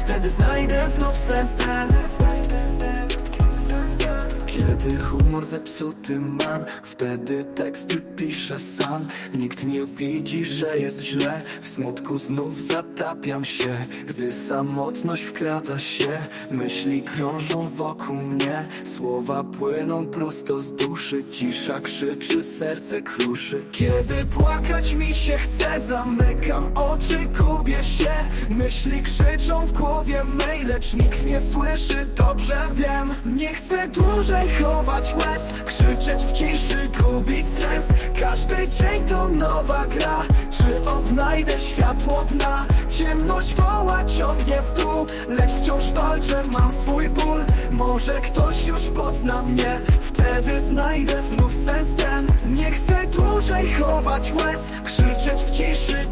Wtedy znajdę znów sens ten kiedy humor zepsuty mam Wtedy teksty piszę sam. Nikt nie widzi, że jest źle. W smutku znów zatapiam się. Gdy samotność wkrada się Myśli krążą wokół mnie. Słowa płyną prosto z duszy Cisza krzyczy, serce kruszy. Kiedy płakać mi się chce Zamykam oczy, gubię się Myśli krzyczą w głowie mej Lecz nikt nie słyszy, dobrze wiem Nie chcę dłużej chować łez. Krzyczeć w ciszy, gubić sens. Każdy dzień to nowa gra. Czy odnajdę światło dna? Ciemność woła, ciągnie w dół. Lecz wciąż walczę, mam swój ból. Może ktoś już pozna mnie. Wtedy znajdę znów sens ten. Nie chcę dłużej chować łez. Krzyczeć w ciszy,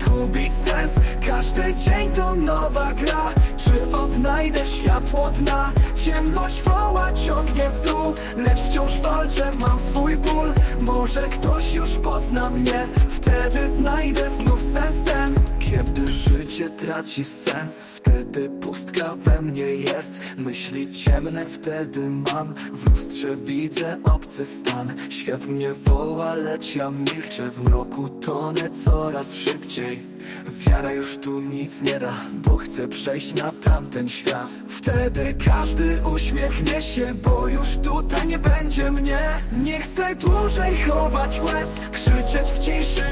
sens. Każdy dzień to nowa gra. Czy odnajdę światło dna? Ciemność woła, ciągnie w dół. Lecz wciąż walczę, mam swój ból. Może ktoś już pozna mnie. Wtedy znajdę znów sens ten Kiedy życie traci sens. Wtedy pustka we mnie jest. Myśli ciemne wtedy mam. W lustrze widzę obcy stan. Świat mnie woła, lecz ja milczę. W mroku tonę coraz szybciej. Wiara już tu nic nie da Bo chcę przejść na tamten świat. Wtedy każdy uśmiechnie się Bo już tutaj nie będzie mnie. Nie chcę dłużej chować łez Krzyczeć w ciszy,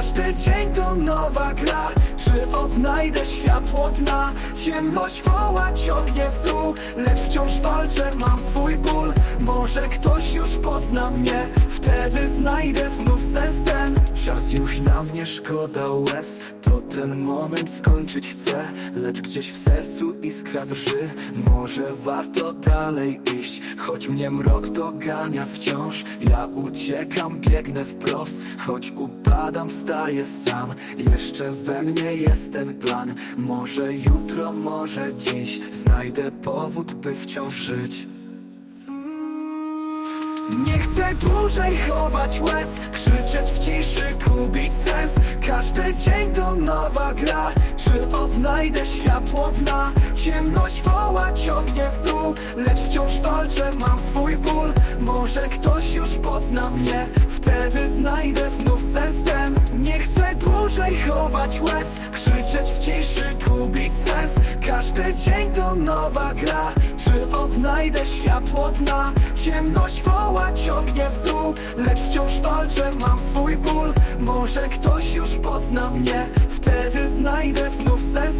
Każdy dzień to nowa gra. Czy odnajdę światło dna? Ciemność woła, ciągnie w dół. Lecz wciąż walczę, mam swój ból. Może ktoś już pozna mnie. Wtedy znajdę znów sens ten. Czas już na mnie szkoda łez. To moment skończyć chcę Lecz gdzieś w sercu iskra drży. Może warto dalej iść Choć mnie mrok dogania wciąż. Ja uciekam, biegnę wprost Choć upadam, wstaję sam. Jeszcze we mnie jest ten plan. Może jutro, może dziś. Znajdę powód, by wciąż żyć nie chcę dłużej chować łez Krzyczeć w ciszy, gubić sens. Każdy dzień to nowa gra. Czy odnajdę światło dna? Ciemność woła, ciągnie w dół. Lecz wciąż walczę, mam swój ból. Może ktoś już pozna mnie. Wtedy znajdę znów sens ten. Nie chcę dłużej chować łez Krzyczeć w ciszy, gubić sens. Każdy dzień to nowa gra Czy odnajdę światło dna? Ciemność woła, ciągnie w dół Lecz wciąż walczę, mam swój ból Może ktoś już pozna mnie Wtedy znajdę znów sens